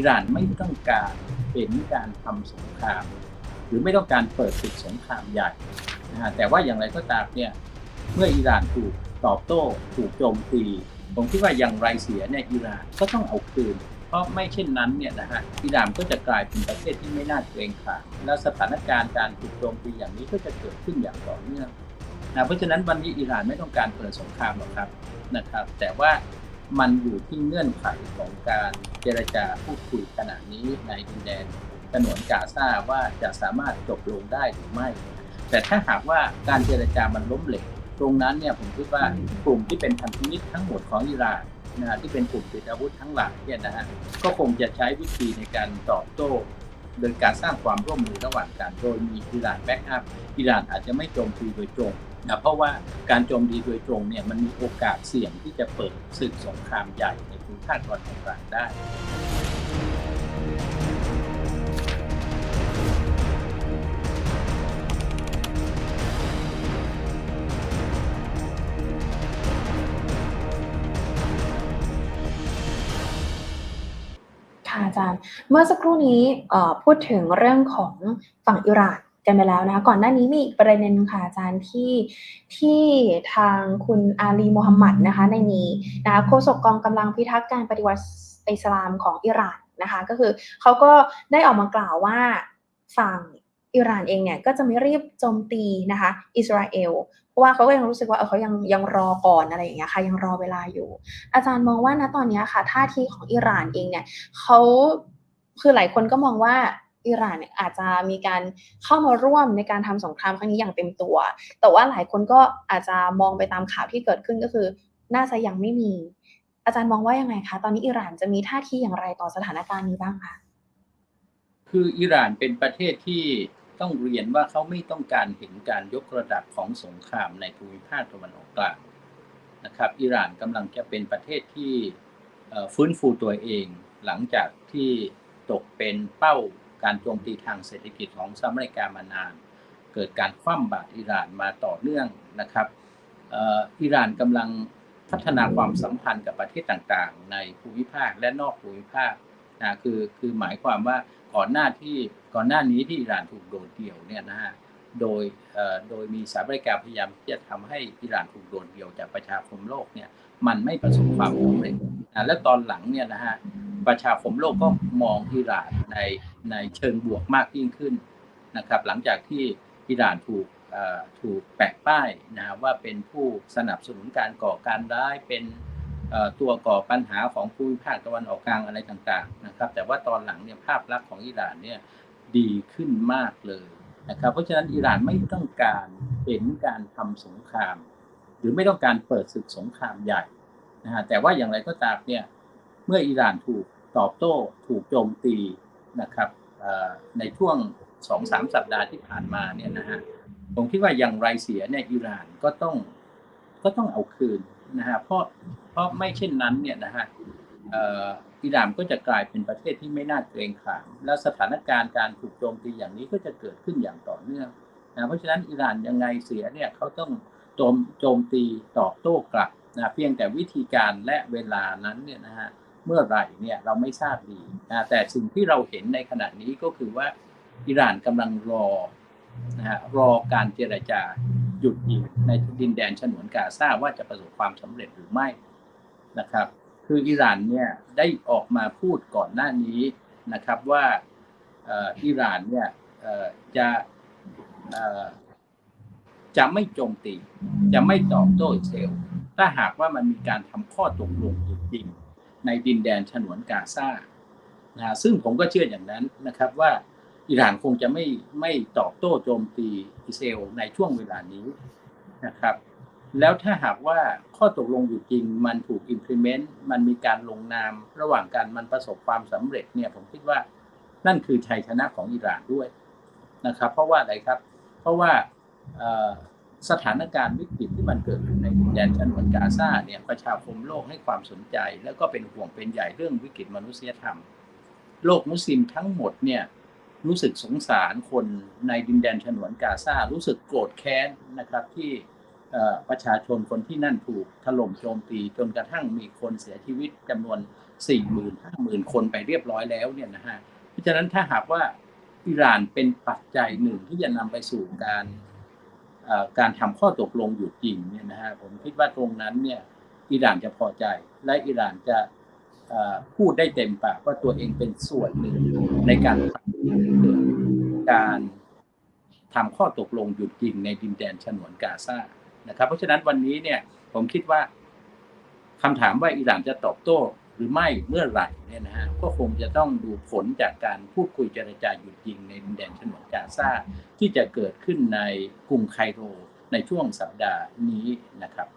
อิหร่านไม่ต้องการเห็นการทำสงคราม หรือไม่ต้องการเปิดศึกสงครามใหญ่นะฮะแต่ว่าอย่างไรก็ตามเนี่ยเมื่ออิหร่านถูกตอบโต้ถูกโจมตีผมคิดว่าอย่างไรเสียเนี่ยอิหร่านก็ต้องเอาคืน เพราะไม่เช่นนั้นเนี่ยนะฮะอิหร่านก็จะกลายเป็นประเทศที่ไม่น่าเกรงขามและสถานการณ์การถูกโจมตีอย่างนี้ก็จะเกิดขึ้นอย่างต่อเนื่องนะเพราะฉะนั้นวันนี้อิหร่านไม่ต้องการเปิดสงครามหรอกครับนะครับ แต่ว่า มันอยู่ที่เงื่อนไขของการเจรจาพูดคุยขณะนี้ในดินแดนถนนกาซาว่าจะสามารถจบลงได้หรือไม่ แต่ถ้าหากว่าการเจรจามันล้มเหลวตรงนั้นเนี่ยผมคิดว่ากลุ่มที่เป็นพันธมิตรทั้งหมดของอิหร่านนะฮะที่เป็นกลุ่มติดอาวุธทั้งหลายเนี่ยนะฮะก็คงจะใช้วิธีในการตอบโต้โดยการสร้างความร่วมมือระหว่างกันโดยมีอิหร่านแบ็กอัพอิหร่านอาจจะไม่โจมตีโดยตรง นะเพราะว่าการโจมตีโดยตรงเนี่ยมันมีโอกาสเสี่ยงที่จะเปิดศึกสงครามใหญ่ในภูมิภาคตะวันออกกลางได้ค่ะอาจารย์ เมื่อสักครู่นี้พูดถึงเรื่องของฝั่งอิหร่าน กันไปแล้วนะคะก่อนหน้านี้มีอีกประเด็นค่ะอาจารย์ที่ที่ทางคุณอาลีโมฮัมหมัดนะคะในนี้นะคะโฆษกกองกำลังพิทักษ์การปฏิวัติอิสลามของอิหร่านนะคะก็คือเขาก็ได้ออกมากล่าวว่าฝั่งอิหร่านเองเนี่ยก็จะไม่รีบโจมตีนะคะอิสราเอลเพราะว่าเขาก็ยังรู้สึกว่าเออเขายังยังรอก่อนอะไรอย่างเงี้ยค่ะยังรอเวลาอยู่ อาจารย์มองว่าณตอนนี้ค่ะท่าทีของอิหร่านเองเนี่ยเขาคือหลายคนก็มองว่า อิหร่านเนี่ยอาจจะมีการเข้ามาร่วมในการทำสงครามครั้งนี้อย่างเต็มตัว แต่ว่าหลายคนก็อาจจะมองไปตามข่าวที่เกิดขึ้นก็คือ น่าจะยังไม่มี อาจารย์มองว่ายังไงคะ ตอนนี้อิหร่านจะมีท่าทีอย่างไรต่อสถานการณ์นี้บ้างคะคืออิหร่านเป็นประเทศที่ต้องเรียนว่าเขาไม่ต้องการเห็นการยกระดับของสงครามในภูมิภาคตะวันออกกลางนะครับอิหร่านกำลังจะเป็นประเทศที่ฟื้นฟูตัวเอง หลังจากที่ตกเป็นเป้า การโจมตีทางเศรษฐกิจของสหรัฐอเมริกามานาน เกิดการคว่ำบาตรอิหร่านมาต่อเนื่องนะครับอิหร่านกำลังพัฒนาความสัมพันธ์กับประเทศต่างๆ ในภูมิภาคและนอกภูมิภาคนะคือคือหมายความว่าก่อนหน้าที่ก่อนหน้านี้ที่อิหร่านถูกโดดเดี่ยวเนี่ยนะฮะโดยโดยมีสหรัฐอเมริกาพยายามที่จะทำให้อิหร่านถูกโดดเดี่ยวจากประชาคมโลกเนี่ยมันไม่ประสบความสำเร็จและตอนหลังเนี่ยนะฮะประชาคมโลกก็มองอิหร่าน ในในเชิงบวกมากยิ่งขึ้นนะครับ หลังจากที่อิหร่านถูกถูกแปะป้ายนะฮะว่าเป็นผู้สนับสนุนการก่อการร้ายเป็นตัวก่อปัญหาของภูมิภาคตะวันออกกลางอะไรต่างๆนะครับ แต่ว่าตอนหลังเนี่ยภาพลักษณ์ของอิหร่านเนี่ยดีขึ้นมากเลยนะครับเพราะฉะนั้นอิหร่านไม่ต้องการเห็นการทำสงคราม หรือไม่ต้องการเปิดศึกสงครามใหญ่นะฮะแต่ว่าอย่างไรก็ตามเนี่ยเมื่ออิหร่านถูกตอบโต้ ถูกโจมตี นะครับในช่วงสองสามสัปดาห์ที่ผ่านมาเนี่ยนะฮะผมคิดว่าอย่างไรเสียเนี่ยอิหร่านก็ต้องก็ต้องเอาคืนนะฮะเพราะเพราะไม่เช่นนั้นเนี่ยนะฮะอิหร่านก็จะกลายเป็นประเทศที่ไม่น่าเกรงขาม แล้วสถานการณ์การถูกโจมตีอย่างนี้ก็จะเกิดขึ้นอย่างต่อเนื่องนะเพราะฉะนั้นอิหร่านยังไงเสียเนี่ยเขาต้องโจมโจมตีตอบโต้กลับนะเพียงแต่วิธีการและเวลานั้นเนี่ยนะฮะ เมื่อไหร่เนี่ยเราไม่ทราบดีนะแต่สิ่งที่เราเห็นในขณะนี้ก็คือว่าอิหร่านกำลังรอนะฮะรอการเจรจาหยุดยิงในดินแดนฉนวนกาซาว่าจะประสบความสำเร็จหรือไม่นะครับ คืออิหร่านเนี่ยได้ออกมาพูดก่อนหน้านี้นะครับว่าอิหร่านเนี่ยจะจะไม่โจมตี จะไม่ตอบโต้อิสราเอลถ้าหากว่ามันมีการทำข้อตกลงจริง ในดินแดนฉนวนกาซานะซึ่งผมก็เชื่ออย่างนั้นนะครับว่าอิหร่านคงจะไม่ไม่ตอบโต้โจมตีอิสราเอลในช่วงเวลานี้นะครับ แล้วถ้าหากว่าข้อตกลงอยู่จริงมันถูก implement มันมีการลงนามระหว่างกันมันประสบความสำเร็จเนี่ยผมคิดว่านั่นคือชัยชนะของอิหร่านด้วยนะครับ เพราะว่าอะไรครับ เพราะว่า สถานการณ์วิกฤตที่มันเกิดขึ้นในดินแดนฉนวนกาซาเนี่ยประชาคมโลกให้ความสนใจ แล้วก็เป็นห่วงเป็นใหญ่เรื่องวิกฤตมนุษยธรรม โลกมุสลิมทั้งหมดเนี่ยรู้สึกสงสารคนในดินแดนฉนวนกาซารู้สึกโกรธแค้นนะครับที่ประชาชนคนที่นั่นถูกถล่มโจมตีจนกระทั่งมีคนเสียชีวิตจำนวน 4 0 0 0 0 5 0 0 0 คนไปเรียบร้อยแล้วเนี่ยนะฮะเพราะฉะนั้นถ้าหากว่าอิหร่านเป็นปัจจัยหนึ่งที่จะนำไปสู่การ การทำข้อตกลงหยุดยิงเนี่ยนะฮะผมคิดว่าตรงนั้นเนี่ยอิหร่านจะพอใจ และอิหร่านจะพูดได้เต็มปากว่าตัวเองเป็นส่วนหนึ่งในการกดันเกิดการทำข้อตกลงหยุดยิงในดินแดนฉนวนกาซานะครับ เพราะฉะนั้นวันนี้เนี่ยผมคิดว่าคำถามว่าอิหร่านจะตอบโต้ หรือไม่เมื่อไหร่เนี่ยนะฮะก็คงจะต้องดูผลจากการพูดคุยเจรจาหยุดยิงในดินแดนฉนวนกาซาที่จะเกิดขึ้นในกรุงไคโรในช่วงสัปดาห์นี้นะครับ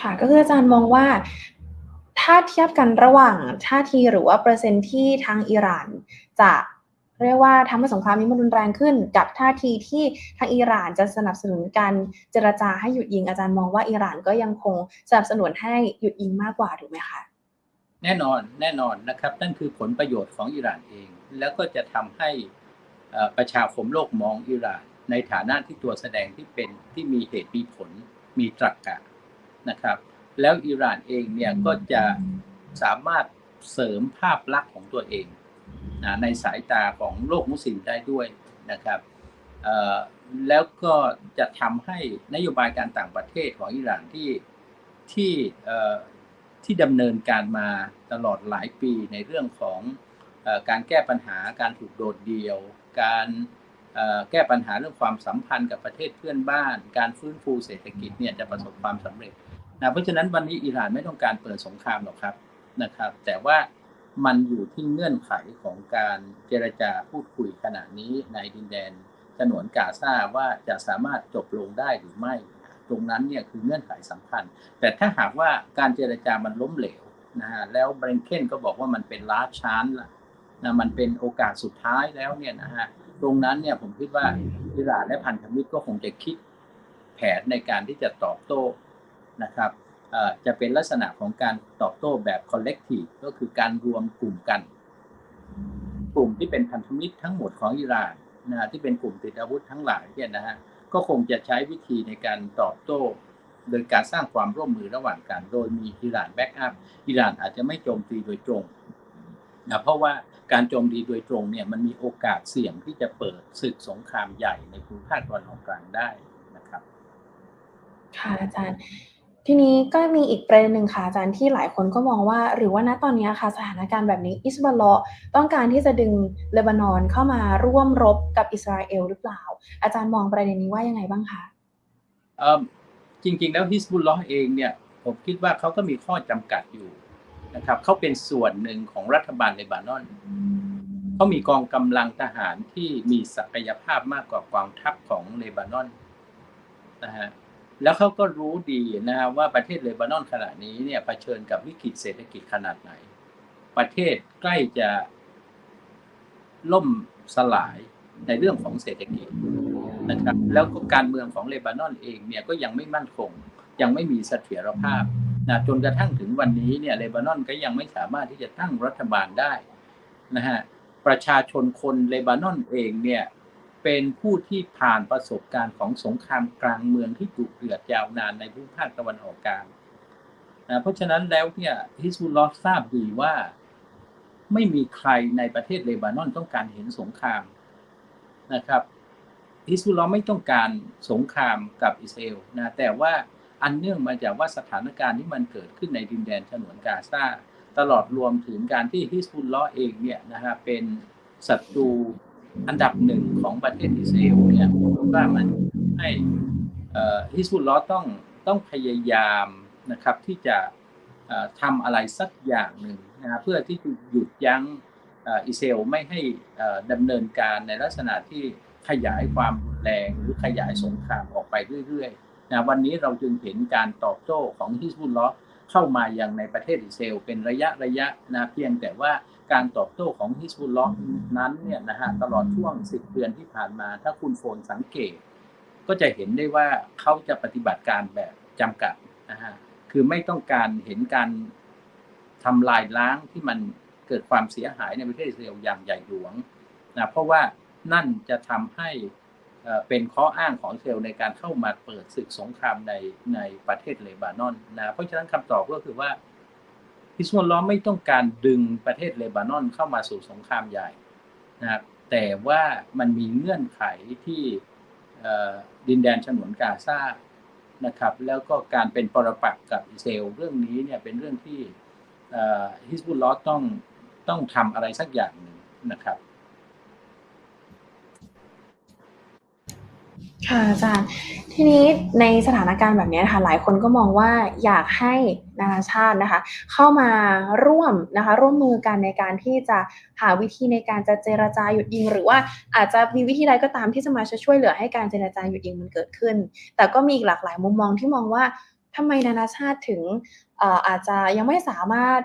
ค่ะก็คืออาจารย์มองว่าถ้าเทียบกันระหว่างท่าทีหรือว่าเปอร์เซ็นต์ที่ทางอิหร่านจะเรียกว่าทำให้สงครามนี้มันรุนแรงขึ้น กับท่าทีที่ทางอิหร่านจะสนับสนุนการเจรจาให้หยุดยิงอาจารย์มองว่าอิหร่านก็ยังคงสนับสนุนให้หยุดยิงมากกว่าถูกไหมคะ แน่นอนแน่นอนนะครับ นั่นคือผลประโยชน์ของอิหร่านเอง แล้วก็จะทำให้ประชาคมโลกมองอิหร่าน ในฐานะที่ตัวแสดงที่เป็นที่มีเหตุมีผลมีตรรกะนะครับ แล้วอิหร่านเองเนี่ยก็จะสามารถเสริมภาพลักษณ์ของตัวเองนะในสายตาของโลกมุสลิมได้ด้วยนะครับแล้วก็จะทำให้นโยบายการต่างประเทศของอิหร่านที่ที่ ที่ดำเนินการมาตลอดหลายปีในเรื่องของอการแก้ปัญหาการถูกโดดเดี่ยว การแก้ปัญหาเรื่องความสัมพันธ์กับประเทศเพื่อนบ้าน การฟื้นฟูเศรษฐกิจเนี่ยจะประสบความสำเร็จนะเพราะฉะนั้นวันนี้อิหร่านไม่ต้องการเปิดสงครามหรอกครับนะครับ แต่ว่ามันอยู่ที่เงื่อนไขของการเจรจาพูดคุยขณะนี้ในดินแดนฉนวนกาซาว่าจะสามารถจบลงได้หรือไม่ ตรงนั้นเนี่ยคือเงื่อนไขสำคัญ แต่ถ้าหากว่าการเจรจามันล้มเหลวนะฮะแล้วเบรนเคนก็บอกว่ามันเป็นลาชานละนะมันเป็นโอกาสสุดท้ายแล้วเนี่ยนะฮะตรงนั้นเนี่ยผมคิดว่าอิหร่านและพันธมิตรก็คงจะคิดแผนในการที่จะตอบโต้นะครับจะเป็นลักษณะของการตอบโต้แบบ collective ก็คือการรวมกลุ่มกัน กลุ่มที่เป็นพันธมิตรทั้งหมดของอิหร่านนะที่เป็นกลุ่มติดอาวุธทั้งหลายเนี่ยนะฮะ ก็คงจะใช้วิธีในการตอบโต้ โดยการสร้างความร่วมมือระหว่างกัน โดยมีอิหร่านแบ็กอัพอิหร่านอาจจะไม่โจมตีโดยตรงนะเพราะว่าการโจมตีโดยตรงเนี่ยมันมีโอกาสเสี่ยงที่จะเปิดศึกสงครามใหญ่ในภูมิภาคตะวันออกกลางได้นะครับ ค่ะอาจารย์ ทีนี้ก็มีอีกประเด็นหนึ่งค่ะอาจารย์ที่หลายคนก็มองว่า หรือว่าณตอนนี้ค่ะสถานการณ์แบบนี้อิสบาลอต้องการที่จะดึงเลบานอนเข้ามาร่วมรบกับอิสราเอลหรือเปล่า อาจารย์มองประเด็นนี้ว่ายังไงบ้างคะจริงๆ แล้วฮิสบุลลอฮ์เองเนี่ยผมคิดว่าเขาก็มีข้อจำกัดอยู่นะครับเขาเป็นส่วนหนึ่งของรัฐบาลเลบานอนเขามีกองกำลังทหารที่มีศักยภาพมากกว่ากองทัพของเลบานอนนะฮะ แล้วเขาก็รู้ดีนะฮะว่าประเทศเลบานอนขณะนี้เนี่ยเผชิญกับวิกฤตเศรษฐกิจขนาดไหน ประเทศใกล้จะล่มสลายในเรื่องของเศรษฐกิจนะครับ แล้วก็การเมืองของเลบานอนเองเนี่ยก็ยังไม่มั่นคง ยังไม่มีเสถียรภาพนะจนกระทั่งถึงวันนี้เนี่ยเลบานอนก็ยังไม่สามารถที่จะตั้งรัฐบาลได้นะฮะประชาชนคนเลบานอนเองเนี่ย เป็นผู้ที่ผ่านประสบการณ์ของสงครามกลางเมืองที่ดุเดือดยาวนานในภูมิภาคตะวันออกกลางนะเพราะฉะนั้นแล้วเนี่ยฮิสบุลลอฮ์ทราบดีว่าไม่มีใครในประเทศเลบานอนต้องการเห็นสงครามนะครับฮิสบุลลอฮ์ไม่ต้องการสงครามกับอิสราเอลนะแต่ว่าอันเนื่องมาจากว่าสถานการณ์ที่มันเกิดขึ้นในดินแดนฉนวนกาซาตลอดรวมถึงการที่ฮิสบุลลอฮ์เองเนี่ยนะฮะเป็นศัตรู อันดับหนึ่งของประเทศอิสราเอลเนี่ยผมว่ามันให้ฮิสบุลลอต้องต้องพยายามนะครับที่จะทำอะไรสักอย่างหนึ่งนะเพื่อที่จะหยุดยั้งอิสราเอลไม่ให้ดำเนินการในลักษณะที่ขยายความรุนแรงหรือขยายสงครามออกไปเรื่อยๆนะวันนี้เราจึงเห็นการตอบโต้ของฮิสบุลลอเข้ามายังในประเทศอิสราเอลเป็นระยะระยะนะเพียงแต่ว่า การตอบโต้ของฮิสบุลลอฮ์นั้นเนี่ยนะฮะตลอดช่วง10เดือนที่ผ่านมา ถ้าคุณโฟนสังเกต ก็จะเห็นได้ว่าเขาจะปฏิบัติการแบบจำกัดนะฮะคือไม่ต้องการเห็นการทำลายล้างที่มันเกิดความเสียหายในประเทศอิสราเอลอย่างใหญ่หลวงนะเพราะว่านั่นจะทำให้เอ่อเป็นข้ออ้างของอิสราเอลในการเข้ามาเปิดศึกสงครามในในประเทศเลบานอนนะเพราะฉะนั้นคำตอบก็คือว่า ฮิสบอลลอไม่ต้องการดึงประเทศเลบานอนเข้ามาสู่สงครามใหญ่นะครับแต่ว่ามันมีเงื่อนไขที่ดินแดนฉนวนกาซานะครับแล้วก็การเป็นปรปักษ์กับอิสราเอลเรื่องนี้เนี่ยเป็นเรื่องที่ฮิสบุลลอต้องต้องทำอะไรสักอย่างหนึ่งนะครับ ค่ะอาจารย์ ทีนี้ในสถานการณ์แบบนี้นะคะหลายคนก็มองว่าอยากให้นานาชาตินะคะ เข้ามาร่วมนะคะร่วมมือกันในการที่จะหาวิธีในการจะเจรจาหยุดยิง หรือว่าอาจจะมีวิธีใดก็ตามที่จะมาช่วยเหลือให้การเจรจาหยุดยิงมันเกิดขึ้น แต่ก็มีอีกหลากหลายมุมมองที่มองว่าทำไมนานาชาติถึงอาจจะยังไม่สามารถ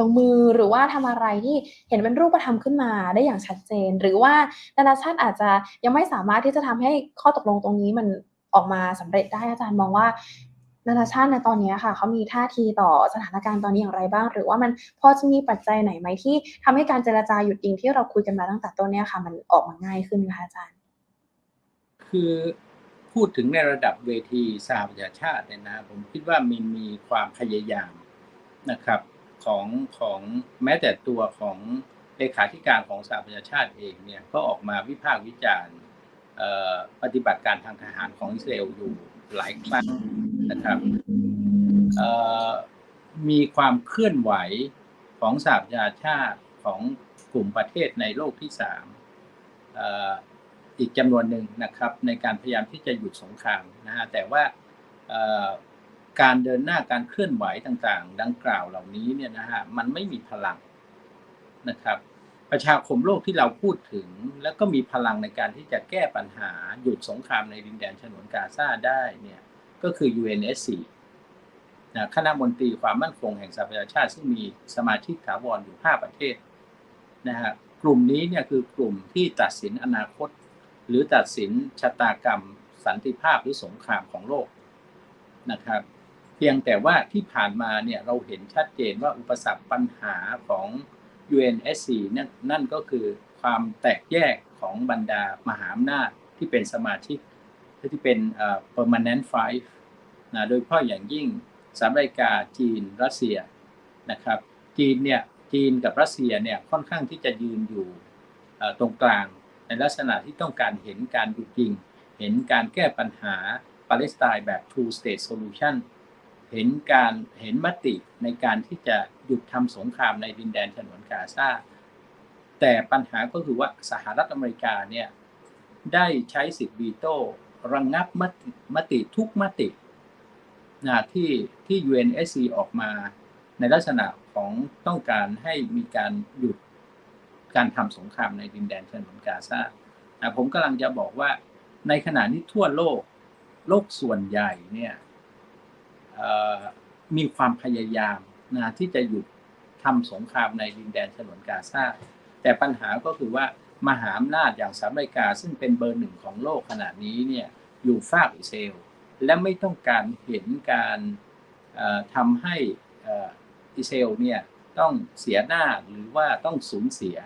ลงมือหรือว่าทำอะไรที่เห็นเป็นรูปธรรมขึ้นมาได้อย่างชัดเจน หรือว่านานาชาติอาจจะยังไม่สามารถที่จะทำให้ข้อตกลงตรงนี้มันออกมาสำเร็จได้อาจารย์มองว่า นานาชาติในตอนนี้ค่ะเขามีท่าทีต่อสถานการณ์ตอนนี้อย่างไรบ้าง หรือว่ามันพอจะมีปัจจัยไหนไหมที่ทำให้การเจรจาหยุดยิงที่เราคุยกันมาตั้งแต่ต้นเนี้ค่ะ มันออกมาง่ายขึ้นคะอาจารย์ คือพูดถึงในระดับเวทีสหประชาชาติเนี่ยนะ ผมคิดว่ามันมีความพยายามนะครับ ของของแม้แต่ตัวของเลขาธิการของสหประชาชาติเองเนี่ยก็ออกมาวิพากษ์วิจารณ์ปฏิบัติการทางทหารของอิสราเอลอยู่หลายครั้งนะครับมีความเคลื่อนไหวของสหประชาชาติของกลุ่มประเทศในโลกที่สามอีกจำนวนหนึ่งนะครับในการพยายามที่จะหยุดสงครามนะฮะแต่ว่า การเดินหน้าการเคลื่อนไหวต่างๆ ดังกล่าวเหล่านี้เนี่ยนะฮะมันไม่มีพลังนะครับ ประชาคมโลกที่เราพูดถึง แล้วก็มีพลังในการที่จะแก้ปัญหาหยุดสงครามในดินแดนฉนวนกาซาได้เนี่ยก็คือ UNSC นะคณะมนตรีความมั่นคงแห่งสหประชาชาติ ซึ่งมีสมาชิกถาวรอยู่ 5 ประเทศนะฮะกลุ่มนี้เนี่ยคือกลุ่มที่ตัดสินอนาคต หรือตัดสินชะตากรรม สันติภาพหรือสงครามของโลกนะครับ พียงแต่ว่าที่ผ่านมาเนี่ยเราเห็นชัดเจนว่าอุปสรรคปัญหาของ UNSC นั่นนั่นก็คือความแตกแยกของบรรดามหาอำนาจที่เป็นสมาชิกที่เป็น permanent five นะโดยเฉพาะอย่างยิ่งสหรัฐอเมริกาจีนรัสเซียนะครับ จีนเนี่ยจีนกับรัสเซียเนี่ยค่อนข้างที่จะยืนอยู่ตรงกลางในลักษณะที่ต้องการเห็นการหยุดยิง เห็นการแก้ปัญหาปาเลสไตน์แบบ two state solution เห็นการเห็นมติในการที่จะหยุดทำสงครามในดินแดนฉนวนกาซาแต่ปัญหาก็คือว่าสหรัฐอเมริกาเนี่ยได้ใช้สิทธิ์วีโต้ระงงับมติมติทุกมตินะที่ที่ UNSC ออกมาในลักษณะของต้องการให้มีการหยุดการทำสงครามในดินแดนฉนวนกาซาผมกำลังจะบอกว่าในขณะนี้ทั่วโลก โลกส่วนใหญ่เนี่ย มีความพยายามนะที่จะหยุดทำสงครามในดินแดนฉนวนกาซาแต่ปัญหาก็คือว่ามหาอำนาจอย่างสหรัฐอเมริกาซึ่งเป็นเบอร์หนึ่งของโลกขณะนี้เนี่ยอยู่ฝากอิสราเอลและไม่ต้องการเห็นการทำให้อิสราเอลเนี่ยต้องเสียหน้าหรือว่าต้องสูญเสีย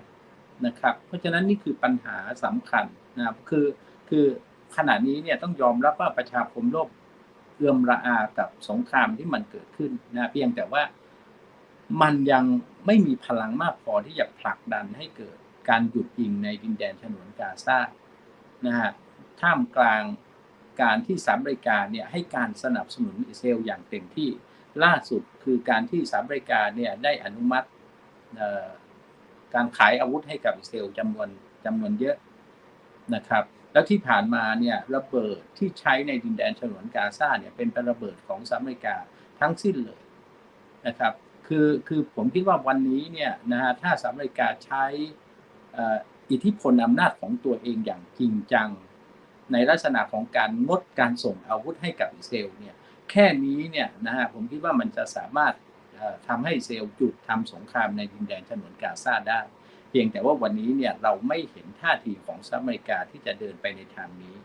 นะครับ เพราะฉะนั้นนี่คือปัญหาสำคัญนะครับคือคือขณะนี้เนี่ยต้องยอมรับว่าประชาคมโลก เอื้อมระอากับสงครามที่มันเกิดขึ้นนะเพียงแต่ว่ามันยังไม่มีพลังมากพอที่จะผลักดันให้เกิดการหยุดยิงในดินแดนฉนวนกาซานะฮะท่ามกลางการที่สหรัฐอเมริกาเนี่ยให้การสนับสนุนอิสราเอลอย่างเต็มที่ล่าสุดคือการที่สหรัฐอเมริกาเนี่ยได้อนุมัติการขายอาวุธให้กับอิสราเอลจำนวนจำนวนเยอะนะครับ แล้วที่ผ่านมาเนี่ยระเบิดที่ใช้ในดินแดนฉนวนกาซาเนี่ยเป็นระเบิดของสหรัฐอเมริกาทั้งสิ้นเลยนะครับคือคือผมคิดว่าวันนี้เนี่ยนะฮะถ้าสหรัฐอเมริกาใช้อิทธิพลอำนาจของตัวเองอย่างจริงจัง ในลักษณะของการงดการส่งอาวุธให้กับอิสราเอลเนี่ยแค่นี้เนี่ยนะฮะผมคิดว่ามันจะสามารถทำให้อิสราเอลหยุดทำสงครามในดินแดนฉนวนกาซาได้ เพียงแต่ว่าวันนี้เนี่ยเราไม่เห็นท่าทีของสหรัฐอเมริกาที่จะเดินไปในทางนี้